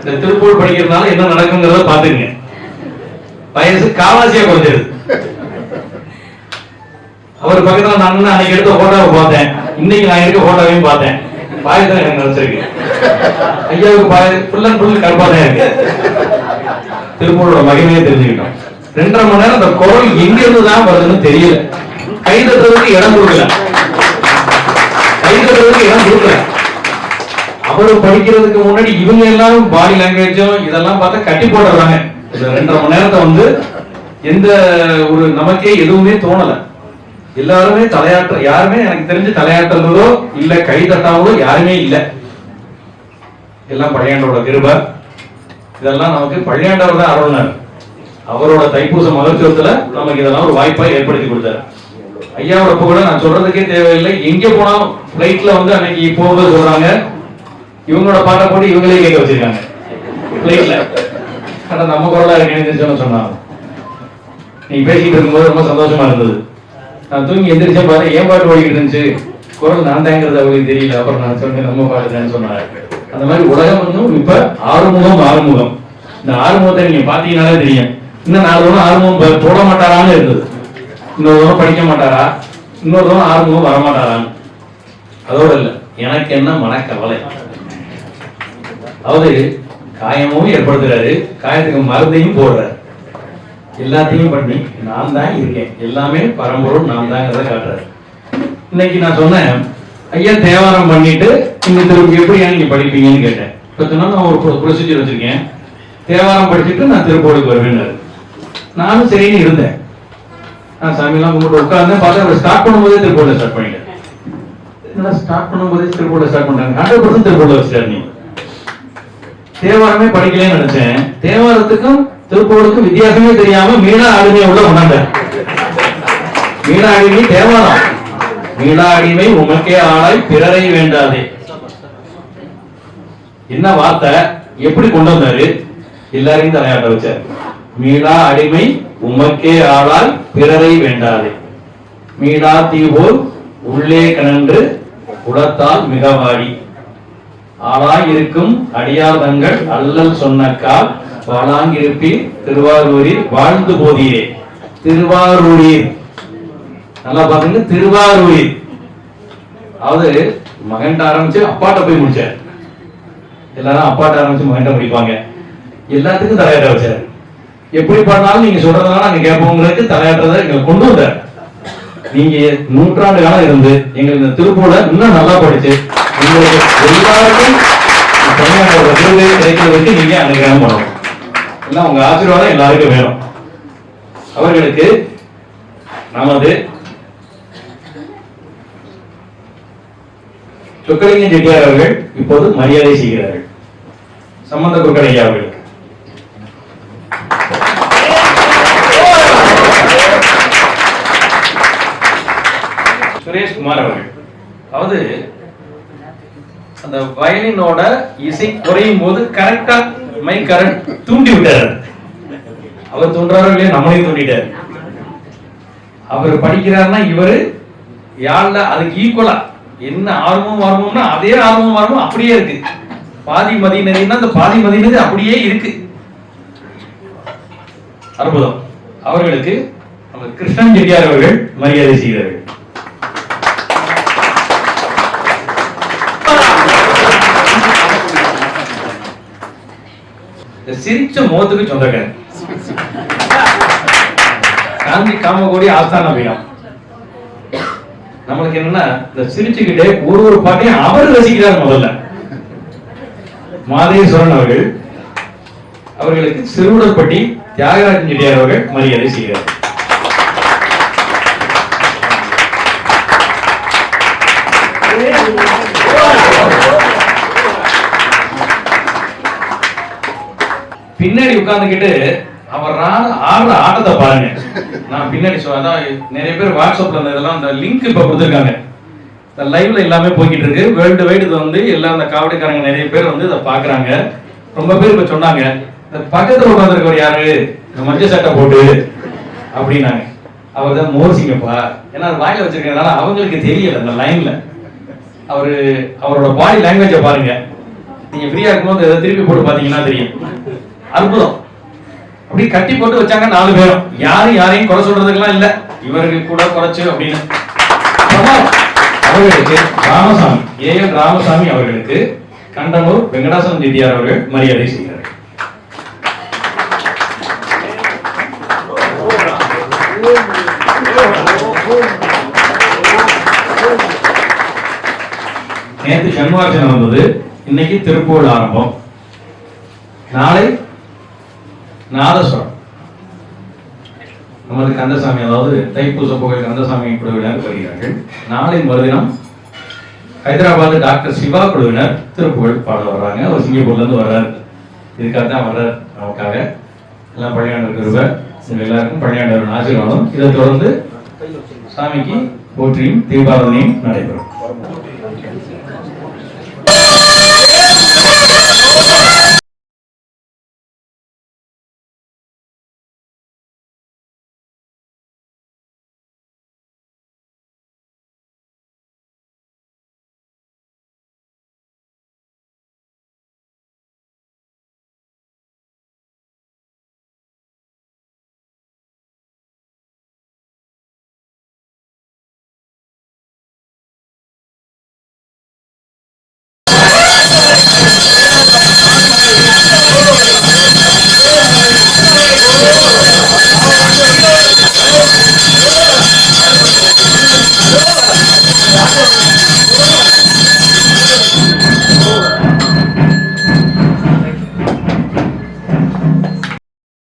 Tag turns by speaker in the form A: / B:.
A: இந்த திருப்பூர் படிக்கிறதுனால என்ன நடக்குங்கிறத பாத்துங்க வயசு காவாசியா குறைஞ்சிருது. அவர் பக்கத்துல நான் அன்னைக்கு எடுத்த போட்டோவை பார்த்தேன். இன்னைக்கு நான் இருக்க போட்டோவையும் பார்த்தேன். பாய் தான் எனக்கு நினைச்சிருக்கு. ஐயாவுக்கு பாய ஃபுல் அண்ட் ஃபுல் கருப்பா தான் இருக்கு. திருப்பூரோட மகிமையை தெரிஞ்சுக்கிட்டோம். ரெண்டரை மணி நேரம் அந்த குரல் எங்க இருந்து தான் வருதுன்னு தெரியல. கை தட்டுறதுக்கு இடம் கொடுக்கல. கை தட்டுறதுக்கு இடம் கொடுக்கல. அவரு படிக்கிறதுக்கு முன்னாடி இவங்க எல்லாரும் பாடி லாங்குவேஜும் இதெல்லாம் பார்த்தா கட்டி போடுறாங்க இந்த ரெண்டரை மணி நேரத்தை வந்து எந்த ஒரு நமக்கே எதுவுமே தோணல. எல்லாருமே தலையாட்ட யாருமே எனக்கு தெரிஞ்சு தலையாட்டுறதோ இல்ல கை தட்டாமலோ யாருமே இல்ல. எல்லாம் பழையாண்டோட கிருபை. இதெல்லாம் நமக்கு பழையாண்டவர் தான் அருள்னார். அவரோட தைப்பூச மகத்துவத்துல நமக்கு இதெல்லாம் ஒரு வாய்ப்பா ஏற்படுத்தி கொடுத்தாரு. ஐயாவோட புகழ நான் சொல்றதுக்கே தேவையில்லை. எங்க போனாலும் பிளைட்ல வந்து அன்னைக்கு போகும்போது சொல்றாங்க. இவங்களோட பாட்டை போட்டு இவங்களே கேட்க வச்சிருக்காங்க. பிளைட்ல ஆனா நம்ம குரலா இருக்கேன்னு சொன்னாங்க. நீ பேசிட்டு இருக்கும்போது ரொம்ப சந்தோஷமா இருந்தது. நான் தூங்கி எந்திரிச்சேன் பாரு ஏன் பாட்டு ஓடிக்கிட்டு இருந்துச்சு? குரல் நான் தாங்கிறது அவங்களுக்கு தெரியல. அப்புறம் நான் சொன்னேன் நம்ம பாடுறேன்னு சொன்னாங்க அந்த மாதிரி உலகம் வந்து இப்ப ஆறுமுகம் ஆறுமுகம். இந்த ஆறுமுகத்தை நீங்க பாத்தீங்கன்னாலே தெரியும். இன்னும் நாலு தூரம் ஆறுமுகம் போட மாட்டாரான்னு இருந்தது. இன்னொரு தூரம் படிக்க மாட்டாரா? இன்னொரு தூரம் ஆறுமுகம் வரமாட்டாரான்னு. அதோட இல்ல. எனக்கு என்ன மனக்கவலை? அதாவது காயமும் ஏற்படுத்துறாரு காயத்துக்கு மருந்தையும் போடுறாரு. எல்லாத்தையும் பண்ணி நான் தான் இருக்கேன். எல்லாமே பரம்பொருள் நான் தாங்கிறத காட்டுறாரு. இன்னைக்கு நான் சொன்னேன் ஐயா தேவாரம் பண்ணிட்டு இந்த திருப்பி எப்படியா நீங்க படிப்பீங்கன்னு கேட்டேன். இப்ப சொன்னா நான் ஒரு ப்ரொசீஜர் வச்சிருக்கேன். தேவாரம் படிச்சுட்டு நான் திருப்பூருக்கு வருவேன்னாரு. நானும் சரின்னு இருந்தேன். நான் சாமியெல்லாம் கும்பிட்டு உட்கார்ந்தேன் பார்த்தா ஸ்டார்ட் பண்ணும்போதே திருப்பூர்ல ஸ்டார்ட் பண்ணிட்டேன் ஸ்டார்ட் பண்ணும்போதே திருப்பூர்ல ஸ்டார்ட் பண்றாங்க ஹண்ட்ரட் பர்சன்ட் திருப்பூர்ல வச்சிட்டாரு தேவாரமே படிக்கலன்னு நினைச்சேன். தேவாரத்துக்கும் திருப்பூருக்கும் வித்தியாசமே தெரியாம மீனா அடிமை உள்ள உணர்ந்த மீனா அடிமை தேவாரம். மீனா அடிமை உமக்கே ஆளாய் பிறரை வேண்டாதே. என்ன வார்த்தை? எப்படி கொண்டு வந்தாரு? எல்லாரையும் தலையாட்ட வச்சார் மீளா அடிமை உமக்கே ஆளாய் பிறரை வேண்டாதே. மீளா தீபோல் உள்ளே கணன்று குடத்தால் மிகவாடி ஆளாய் இருக்கும் அடியார் தங்கள் அல்லல் சொன்னக்கால் வாழாங்கிருப்பி திருவாரூரில் வாழ்ந்து போதியே திருவாரூரில். நல்லா பாத்தீங்க திருவாரூரில். அதாவது மகன்ட்ட ஆரம்பிச்சு அப்பாட்ட போய் முடிச்சார். எல்லாரும் அப்பாட்ட ஆரம்பிச்சு மகன்ட்ட முடிப்பாங்க. எல்லாத்துக்கும் தலையாட்ட வச்சார். எப்படி பண்ணாலும் நீங்க சொல்றதுனால நாங்க கேட்பவங்களுக்கு தலையாட்டுறதை எங்களை கொண்டு வந்தார். நீங்க நூற்றாண்டு காலம் இருந்து எங்களுக்கு இந்த திருப்பூர்ல இன்னும் நல்லா படிச்சு உங்களுக்கு எல்லாருக்கும் தமிழ்நாட்டோட விருது கிடைக்கிறதுக்கு நீங்க அனுகிரகம் பண்ணணும் ஏன்னா உங்க ஆசீர்வாதம் எல்லாருக்கும் வேணும் அவர்களுக்கு நமது சொக்கலிங்க செட்டியார் அவர்கள் இப்போது மரியாதை செய்கிறார்கள் சம்பந்த குருக்கடையா அவர்களுக்கு சுரேஷ்குமார் அவர்கள். அதாவது அந்த வயலினோட இசை குறையும் போது கரெக்டா மை கரண்ட் தூண்டி விட்டார் அவர் தூண்டுறாரோ இல்லையா நம்மளையும் தூண்டிட்டார். அவர் படிக்கிறாருன்னா இவரு யாழ்ல அதுக்கு ஈக்குவலா என்ன ஆர்வம் ஆர்வம்னா அதே ஆர்வம் ஆர்வம் அப்படியே இருக்கு. பாதி மதி அந்த பாதி மதியினது அப்படியே இருக்கு. அற்புதம். அவர்களுக்கு நம்ம கிருஷ்ணன் செட்டியார் அவர்கள் மரியாதை செய்கிறார்கள் சிரிச்ச முகத்துக்கு சொந்தக்காரன். காந்தி காமகோடி ஆஸ்தான பீடம். நம்மளுக்கு என்னன்னா இந்த சிரிச்சுக்கிட்டே ஒரு ஒரு பாட்டையும் அவர் ரசிக்கிறார் முதல்ல. மாதேஸ்வரன் அவர்கள் அவர்களுக்கு சிறுவுடற்பட்டி தியாகராஜன் செட்டியார் அவர்கள் மரியாதை செய்கிறார். Thank you. பின்னாடி உட்காந்துக்கிட்டு அவர் ஆட- ஆடுற ஆட்டத்தை பாருங்க. நான் பின்னாடி சொ- அதான் நிறைய பேர் வாட்ஸ்அப்ல இந்த இதெல்லாம் அந்த லிங்க் இப்ப கொடுத்துருக்காங்க. இந்த லைவ்ல எல்லாமே போய்கிட்டு இருக்கு. வேர்ல்டு வைடு இது வந்து எல்லா அந்த காவடிக்காரங்க நிறைய பேர் வந்து இதை பாக்குறாங்க ரொம்ப பேர் இப்ப சொன்னாங்க இந்த பக்கத்துல உட்காந்துருக்கவர் யாரு? இந்த மஞ்சள் சட்டை போட்டு அப்படின்னாங்க. அவர் தான் மோசிங்கப்பா. ஏன்னா வாயில வச்சிருக்கனால அவங்களுக்கு தெரியல அந்த லைன்ல அவரு அவரோட பாடி லாங்குவேஜை பாருங்க. நீங்க ஃப்ரீயா இருக்கும்போது திருப்பி போட்டு பாத்தீங்கன்னா தெரியும். அற்புதம். அப்படி கட்டி போட்டு வச்சாங்க நாலு பேரும். யாரும் யாரையும் குறை சொல்றதுக்கெல்லாம் இல்ல. இவர்கள் கூட குறைச்சு அப்படின்னு. அவர்களுக்கு ராமசாமி ஏ என் ராமசாமி அவர்களுக்கு கண்டனூர் வெங்கடாசலம் திதியார் அவர்கள் மரியாதை செய்கிறார். நேற்று சண்முகார்ச்சனை வந்தது. இன்னைக்கு திருப்பூர் ஆரம்பம். நாளை நாதஸ்வரம். நமது கந்தசாமி அதாவது தைப்பூச புகழ் கந்தசாமி குழுவினர் வருகிறார்கள். நாளை மறுதினம் ஹைதராபாத் டாக்டர் சிவா குழுவினர் திருப்புகழ் பாட வர்றாங்க. அவர் சிங்கப்பூர்ல இருந்து வர்றார். இதுக்காக தான் வர்றார் நமக்காக. எல்லாம் பழையாண்டர் இருவர் எல்லாருக்கும் பழையாண்டர் ஆசீர்வாதம். இதை தொடர்ந்து சாமிக்கு போற்றியும் தீபாவளியும் நடைபெறும்.